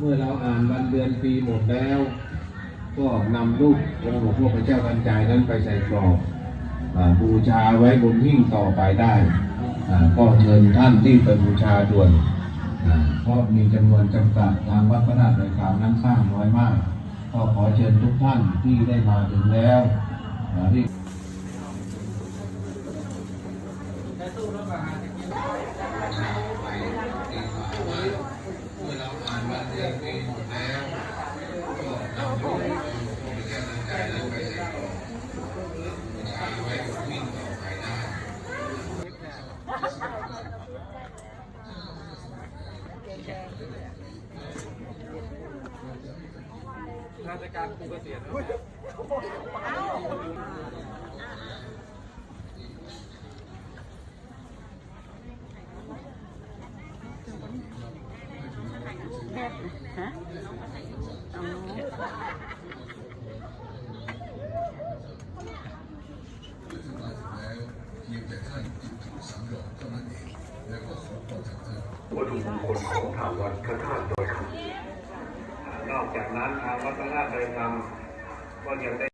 เมื่อเราอ่านวันเดือนปีหมดแล้ว ก็นำรูปองค์หลวงพ่อพระเจ้าทันใจนั้นไปใส่กรอบบูชาไว้บนหิ้งต่อไปได้ ก็เชิญท่านรีบไปบูชาด่วนเพราะมีจำนวนจำกัดทางวัดพระราชรายการนั้นสร้างน้อยมาก ก็ขอเชิญทุกท่านที่ได้มาถึงแล้วอ่า ราชการครูเกษียณฮะ วัตถุมงคลของทางวัดพระธาตุดอยคำนอกจากนั้นทางวัดพระธาตุดอยคำก็ยังได้